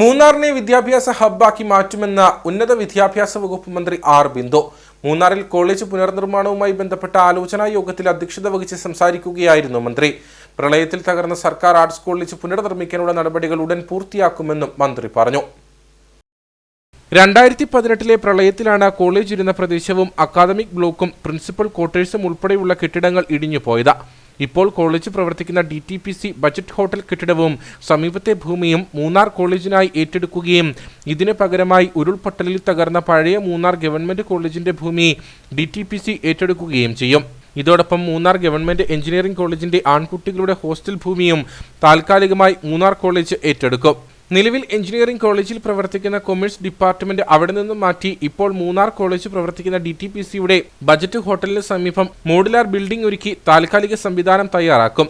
മൂന്നാറിനെ വിദ്യാഭ്യാസ ഹബ്ബാക്കി മാറ്റുമെന്ന ഉന്നത വിദ്യാഭ്യാസ വകുപ്പ് മന്ത്രി ആർ ബിന്ദു. മൂന്നാറിൽ കോളേജ് പുനർനിർമ്മാണവുമായി ബന്ധപ്പെട്ട ആലോചനാ യോഗത്തിൽ അധ്യക്ഷത വഹിച്ച് സംസാരിക്കുകയായിരുന്നു മന്ത്രി. പ്രളയത്തിൽ തകർന്ന സർക്കാർ ആർട്സ് കോളേജ് പുനർനിർമ്മിക്കാനുള്ള നടപടികൾ ഉടൻ പൂർത്തിയാക്കുമെന്നും മന്ത്രി പറഞ്ഞു. രണ്ടായിരത്തി പതിനെട്ടിലെ പ്രളയത്തിലാണ് കോളേജ് ഇരുന്ന പ്രദേശവും അക്കാദമിക് ബ്ലോക്കും പ്രിൻസിപ്പൽ ക്വാർട്ടേഴ്സും ഉൾപ്പെടെയുള്ള കെട്ടിടങ്ങൾ ഇടിഞ്ഞുപോയത്. ഇപ്പോൾ കോളേജ് പ്രവർത്തിക്കുന്ന D T P C budget hotel കെട്ടിടവും സമീപത്തെ ഭൂമിയും മൂന്നാർ കോളേജിനായി ഏറ്റെടുക്കുകയും ഇതിന് പകരമായി ഉരുൾപൊട്ടലിൽ തകർന്ന പഴയ മൂന്നാർ ഗവൺമെന്റ് കോളേജിന്റെ ഭൂമി ഡി ടി പി സി ഏറ്റെടുക്കുകയും ചെയ്യും. ഇതോടൊപ്പം മൂന്നാർ ഗവൺമെന്റ് എഞ്ചിനീയറിംഗ് കോളേജിന്റെ ആൺകുട്ടികളുടെ ഹോസ്റ്റൽ ഭൂമിയും താൽക്കാലികമായി മൂന്നാർ കോളേജ് ഏറ്റെടുക്കും. നിലവിൽ എഞ്ചിനീയറിംഗ് കോളേജിൽ പ്രവർത്തിക്കുന്ന കൊമേഴ്സ് ഡിപ്പാർട്ട്മെന്റ് അവിടെ നിന്നും മാറ്റി ഇപ്പോൾ മൂന്നാർ കോളേജ് പ്രവർത്തിക്കുന്ന ഡി ടി പി സിയുടെ ബജറ്റ് ഹോട്ടലിന് സമീപം മോഡുലാർ ബിൽഡിംഗ് ഒരുക്കി താൽക്കാലിക സംവിധാനം തയ്യാറാക്കും.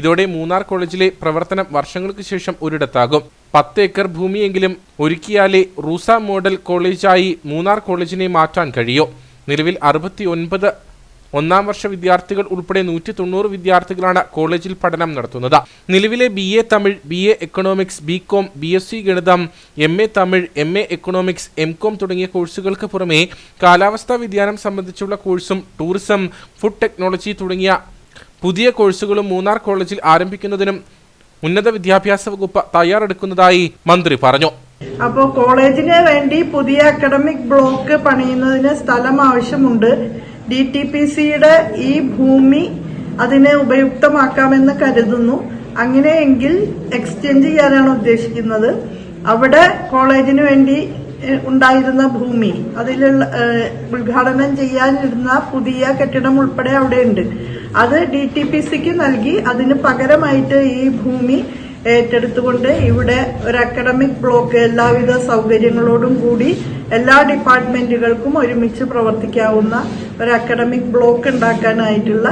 ഇതോടെ മൂന്നാർ കോളേജിലെ പ്രവർത്തനം വർഷങ്ങൾക്ക് ശേഷം ഒരിടത്താകും. പത്ത് ഏക്കർ ഭൂമിയെങ്കിലും ഒരുക്കിയാലേ റൂസ മോഡൽ കോളേജായി മൂന്നാർ കോളേജിനെ മാറ്റാൻ കഴിയൂ. നിലവിൽ അറുപത്തി ഒൻപത് ഒന്നാം വർഷ വിദ്യാർത്ഥികൾ ഉൾപ്പെടെ നൂറ്റി തൊണ്ണൂറ് വിദ്യാർത്ഥികളാണ് കോളേജിൽ പഠനം നടത്തുന്നത്. നിലവിലെ B A Tamil B A economics B com B S C ഗണിതം M A Tamil M A economics M com തുടങ്ങിയ കോഴ്സുകൾക്ക് പുറമെ കാലാവസ്ഥാ വ്യതിയാനം സംബന്ധിച്ചുള്ള കോഴ്സും ടൂറിസം ഫുഡ് ടെക്നോളജി തുടങ്ങിയ പുതിയ കോഴ്സുകളും മൂന്നാർ കോളേജിൽ ആരംഭിക്കുന്നതിനും ഉന്നത വിദ്യാഭ്യാസ വകുപ്പ് തയ്യാറെടുക്കുന്നതായി മന്ത്രി പറഞ്ഞു. അപ്പോൾ കോളേജിന് വേണ്ടി പുതിയ അക്കാഡമിക് ബ്ലോക്ക് പണിയുന്നതിന് സ്ഥലം ആവശ്യമുണ്ട്. ഡി ടി പി സിയുടെ ഈ ഭൂമി അതിനെ ഉപയുക്തമാക്കാമെന്ന് കരുതുന്നു. അങ്ങനെയെങ്കിൽ എക്സ്ചേഞ്ച് ചെയ്യാനാണ് ഉദ്ദേശിക്കുന്നത്. അവിടെ കോളേജിന് വേണ്ടി ഉണ്ടായിരുന്ന ഭൂമി അതിലുള്ള ഉദ്ഘാടനം ചെയ്യാനിരുന്ന പുതിയ കെട്ടിടം ഉൾപ്പെടെ അവിടെയുണ്ട്. അത് ഡി ടി പി സിക്ക് നൽകി അതിന് പകരമായിട്ട് ഈ ഭൂമി ഏറ്റെടുത്തുകൊണ്ട് ഇവിടെ ഒരു അക്കാഡമിക് ബ്ലോക്ക് എല്ലാവിധ സൗകര്യങ്ങളോടും കൂടി എല്ലാ ഡിപ്പാർട്ട്മെന്റുകൾക്കും ഒരുമിച്ച് പ്രവർത്തിക്കാവുന്ന ഒരു അക്കാഡമിക് ബ്ലോക്ക് ഉണ്ടാക്കാനായിട്ടുള്ള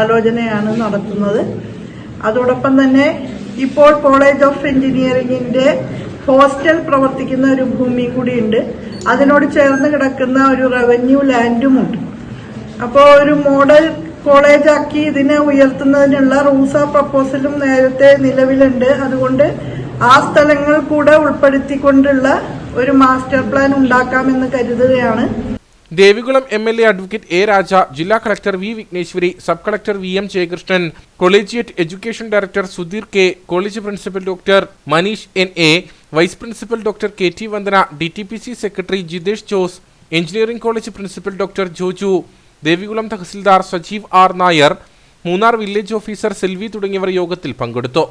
ആലോചനയാണ് നടത്തുന്നത്. അതോടൊപ്പം തന്നെ ഇപ്പോൾ കോളേജ് ഓഫ് എഞ്ചിനീയറിംഗിന്റെ ഹോസ്റ്റൽ പ്രവർത്തിക്കുന്ന ഒരു ഭൂമി കൂടിയുണ്ട്. അതിനോട് ചേർന്ന് കിടക്കുന്ന ഒരു റവന്യൂ ലാൻഡുമുണ്ട് അപ്പോൾ ഒരു മോഡൽ കോളേജാക്കി ഇതിനെ ഉയർത്തുന്നതിനുള്ള റൂസ പ്രപ്പോസലും നേരത്തെ നിലവിലുണ്ട്. അതുകൊണ്ട് ആ സ്ഥലങ്ങൾ കൂടെ ഉൾപ്പെടുത്തിക്കൊണ്ടുള്ള ഒരു മാസ്റ്റർ പ്ലാൻ ഉണ്ടാക്കാമെന്ന് കരുതുകയാണ്. Devikulam M L A advocate A Raja ജില്ലാ collector V Vigneshwari sub collector V M Jayakrishnan collegiate education director Sudheer K college principal doctor Manish N A vice principal doctor K T Vandana D T P C secretary Jithesh Jose engineering college principal doctor Joju. Devikulam tahsildar Sajeev R Nair Munnar village officer Selvi തുടങ്ങിയവർ യോഗത്തിൽ പങ്കെടുത്തു.